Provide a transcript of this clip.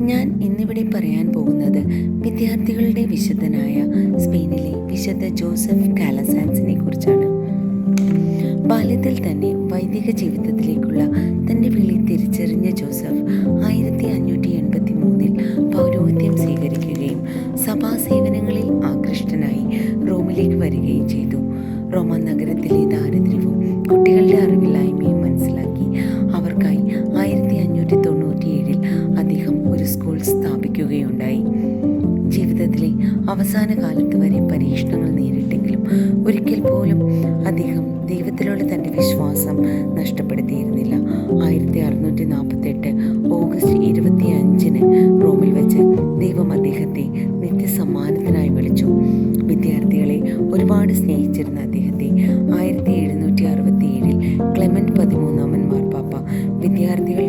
ഞാൻ ഇന്നിവിടെ പറയാൻ പോകുന്നത് വിദ്യാർത്ഥികളുടെ വിശുദ്ധനായ സ്പെയിനിലെ വിശുദ്ധ ജോസഫ് കാലസാൻസിനെ കുറിച്ചാണ്. ബാല്യത്തിൽ തന്നെ വൈദിക ജീവിതത്തിലേക്കുള്ള തന്റെ വിളി തിരിച്ചറിഞ്ഞ ജോസഫ് ആയിരത്തി അഞ്ഞൂറ്റി എൺപത്തി മൂന്നിൽ പൗരോഹിത്യം സ്വീകരിക്കുകയും സഭാ സേവനങ്ങളിൽ ആകൃഷ്ടനായി റോമിലേക്ക് വരികയും ചെയ്തു. റോമ നഗരത്തിലെ ഒരു സ്കൂൾ സ്ഥാപിക്കുകയുണ്ടായി. ജീവിതത്തിലെ അവസാന കാലത്ത് വരെ പരീക്ഷണങ്ങൾ നേരിട്ടെങ്കിലും ഒരിക്കൽ പോലും അദ്ദേഹം ദൈവത്തിലുള്ള തന്റെ വിശ്വാസം നഷ്ടപ്പെടുത്തിയിരുന്നില്ല. ആയിരത്തി അറുന്നൂറ്റി നാൽപ്പത്തെട്ട് ഓഗസ്റ്റ് ഇരുപത്തി അഞ്ചിന് റോമിൽ വെച്ച് ദൈവം അദ്ദേഹത്തെ നിത്യസമ്മാനത്തിനായി വിളിച്ചു. വിദ്യാർത്ഥികളെ ഒരുപാട് സ്നേഹിച്ചിരുന്ന അദ്ദേഹത്തെ ആയിരത്തി എഴുന്നൂറ്റി അറുപത്തി ഏഴിൽ ക്ലെമന്റ് പതിമൂന്നാമൻ മാർപ്പാപ്പ വിദ്യാർത്ഥികൾ